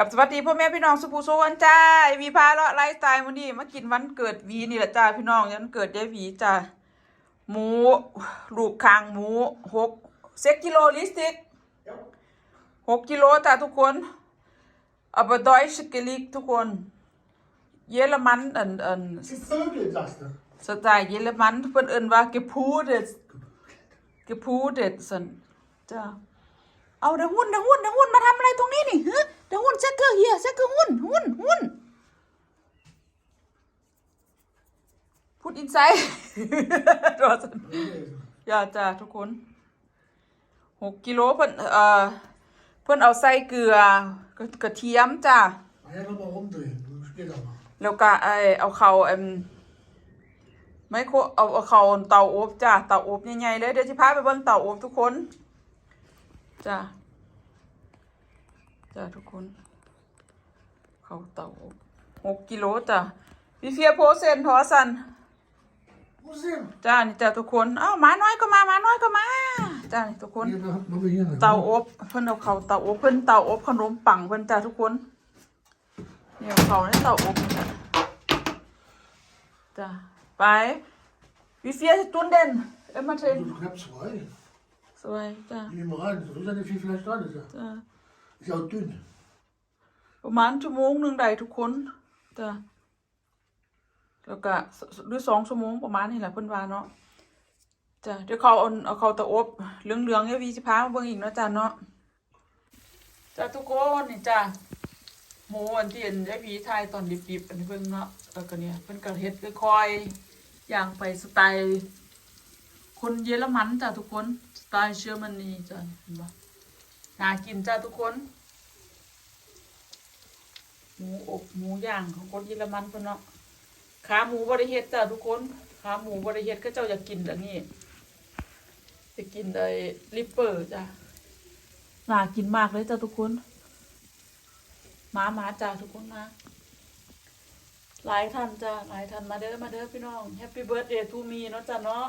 กับสวัสดีพ่อแม่พี่น้องสุภูโซกันจ้าวีพาเลาะไลฟ์สไตล์มื้อนี้มากินวันเกิดวีนี่แหละจ้าพี่น้องยันเกิดยายวีจ้าหมูลูกคางหมูหกเซกกิโลลิสติกหกกิโลจ้าทุกคนอับดอยสกิลิกทุกคน เยอรมันอันอัน Die Vögel, sagst du. สไตล์เยอรมันเพิ่นเอิ้นว่า gepudet gepudet สันจ้าเอาเดยวหุ้นเดยวหุ้นเดยวหุ้นมาทำอะไรตรงนี้นี่ฮะเดยวหุ้นเซ็กเกอร์เฮียเซ็กเกอร์หุ้นหุ้นหุ้นพูดอิน ไซด์รอสันอย่าจ้าทุกคนหกกิโลเพิ่นเอ่อเพิ่นเอาใส่เกลือกระกระเทียมจ้า Nachher nochmal rumdrehen. Später mal. แล้วก็ไอเอาเขาเอ็มไม่โคเอาเอาเขาเตาอบจ้าเตาอบใหญ่ๆเลยเดี๋ยวจะพาไปเบิ่งเตาอบทุกคนจ้าจ้าทุกคน เขาเตาอบหกกิโลจ้าพี่เฟียโพเซนทอสัน Museum. จ้านี่จ้าทุกคนอ้าวหมาน้อยก็มาหมาน้อยก็มาจ้านี่ทุกคน Hier, wir haben wir hier eine. เตาอบเพิ่นเอาเขาเตาอบเพิ่นเตาอบขนมปังเพิ่นจ้าทุกคนเนี่ยเขาในเตาอบจ้ะจ้าไปวิเฟียตุนเด่นเอ็มมาเทน So knapp zwei. สวยจ้า Nimm mal rein. So ist ja nicht viel Fleisch dran. Ist ja, จ้า ist ja auch dünn. ประมาณชั่วโมงหนึ่งได้ทุกคนจ้า แล้วก็หรือสองชั่วโมงประมาณนี่แหละเพิ่นว่าเนาะจ้าเดี๋ยวเขาเอาเอาเขาเตาอบเหลืองๆเนี่ยวีสิพามาเบิ่งอีกเนาะจ้าเนาะจ้าทุกคนนี่จ้าหมูอันที่เห็นไอ้ผีไทยตอนดิบๆอันนี้เพิ่งเนาะแล้วก็เนี่ยเพิ่นก็เฮ็ดค่อยๆอย่างไปสไตล์คนเยอรมันจ้ะทุกคนสไตล์เชอร์มันนี่จ้ะเห็นปะน่ากินจ้ะทุกคนหมูอบหมูย่างของคนเยอรมันเพิ่นเนาะ ขาหมูบริเฮ็ดจ้ะทุกคน ขาหมูบริเฮ็ดก็เจ้าอยากกินอันนี้จะกินไอ้ลิปเปอร์จ้ะน่ากินมากเลยจ้ะทุกคนมามาจ้าทุกคนมาหลายท่านจ้าหลายท่านมาเด้อมาเด้อพี่น้องแฮปปี้เบิร์ดเดย์ทูมีเนาะจ้าเนาะ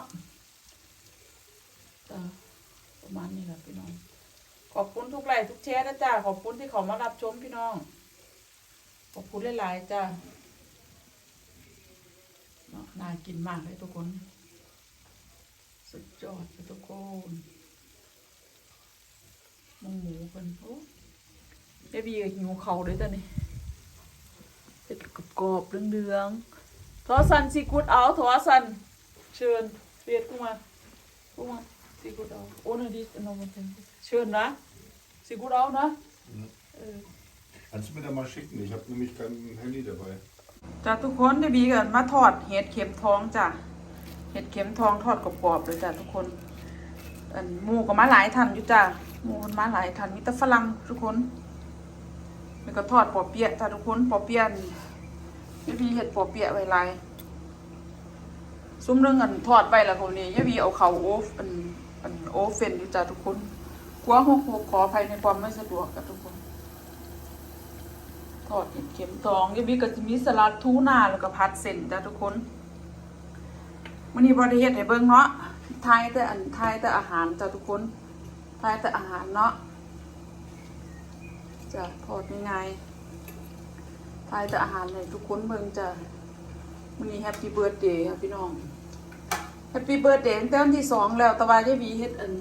จ้าประมาณนี้แหละพี่น้อง ขอบคุณทุกไลค์ทุกแชร์นะจ้าขอบคุณที่เขามารับชมพี่น้อง ขอบคุณหลายๆจ้า นาะน่ากินมากเลยทุกคน สุดยอดเลยทุกคนหมูหมูกันโอ้เบบีก็หิวเขาด้วยตอนนี้เป็นกรอบๆเดืองๆทอสันซีกูดเอาทอสัน เชิญเรียดกูมากูมาซีกูดเอาโอ้นดิสนอมันเป็นเชิญนะซีกูดเอานะเออ Kannst du mir da mal schicken? Ich habe nämlich kein Handy dabei. จ้าทุกคนเบบีกันมาทอดเห็ดเข็มทองจ้ะเห็ดเข็มทองทอดกรอบๆเลยจ้ะทุกคนอันหมูก็มาหลายทันอยู่จ้ะหมูมันมาหลายทันมีแต่ฝรั่งทุกคนแล้วก็ทอดปอเปี๊ยะจ้ะทุกคนปอเปี๊ยะนี่เบบีเห็ดปอเปี๊ยะไว้ลายซุ้มเรื่องอันทอดไปแล้วคนนี้ยายวีเอาเขาโอฟอันอันโอเฟนอยู่จ้ะทุกคนกลัวหกหกขออภัยในความไม่สะดวกกับทุกคน ทอดเห็ดเข็มทองยายวีก็จะมีสลัดทูน่าแล้วก็ผัดเส้นจ้ะทุกคนมื้อนี้บ่ได้เฮ็ดให้เบิ่งเนาะทายแต่อันทายแต่อาหารจ้ะทุกคนทายแต่อาหารเนาะจ้ะทอดง่ายๆทายแต่อาหารให้ทุกคนเบิ่งจ้ะวันนี้แฮปปี้เบิร์ดเดย์ครับพี่น้องแฮปปี้เบิร์ดเดย์ตั้งแต่วันที่สองแล้วแต่ว่ายายบีเฮ็ดอัน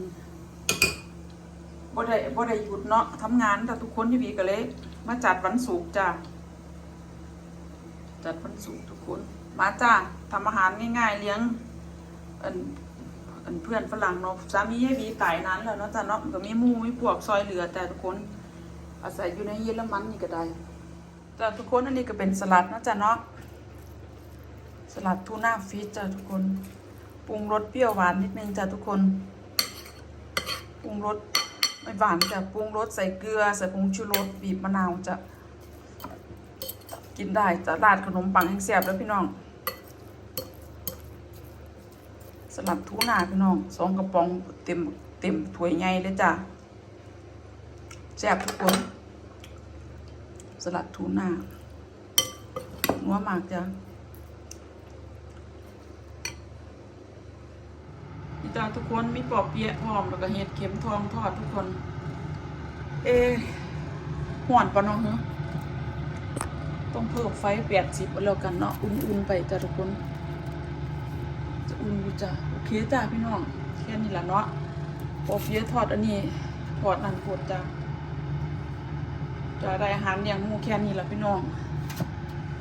บ่ได้บ่ได้หยุดเนาะทำงานแต่ทุกคนยายบีก็เลย มาจัดวันศุกร์จ้าจัดวันศุกร์ทุกคน มาจ้าทำอาหารง่ายๆ เลี้ยงอันอันเพื่อนฝรั่งเนาะสามียายบีตายนานแล้วเนาะจ้าเนาะก็มีมูมีพวกซอยเหลือแต่ทุกคนอาศัยอยู่ในเยอรมันนี่ก็ได้จ้าทุกคนอันนี้ก็เป็นสลัดเนาะจ้าเนาะสลัดทูน่าฟิชจ้ะทุกคนปรุงรสเปรี้ยวหวานนิดนึงจ้ะทุกคนปรุงรส ไม่หวานจะปรุงรสใส่เกลือใส่ผงชูรสบีบมะนาวจะ กินได้จะราดขนมปังแห้งแซ่บแล้วพี่น้อง สลัดทูน่าพี่น้องสองกระป๋องเต็มเต็มถ้วยใหญ่เลยจ้ะแซ่บทุกคนสลัดทูน่านัวมากจ้ะ จ้าทุกคนมีปอบเปียะพร้อมแล้วก็เห็ดเข็มทองทอดทุกคน เอห่อนปะเน้องเหรอต้องเพิ่มไฟแปดสิบแล้วกันเนาะอุ่นๆไปจ้ะทุกคน จะอุ่นอยู่จ้ะโอเคจ้ะพี่น้องแค่นี้ละเนาะปอบเปียะทอดอันนี้ทอดนั่นโพดจ้ะจะได้อาหารอย่างหมูแค่นี้ละพี่น้อง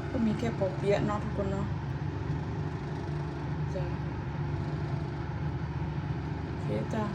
ก็มีแค่ปอบเปียะเนาะทุกคนเนาะ 别的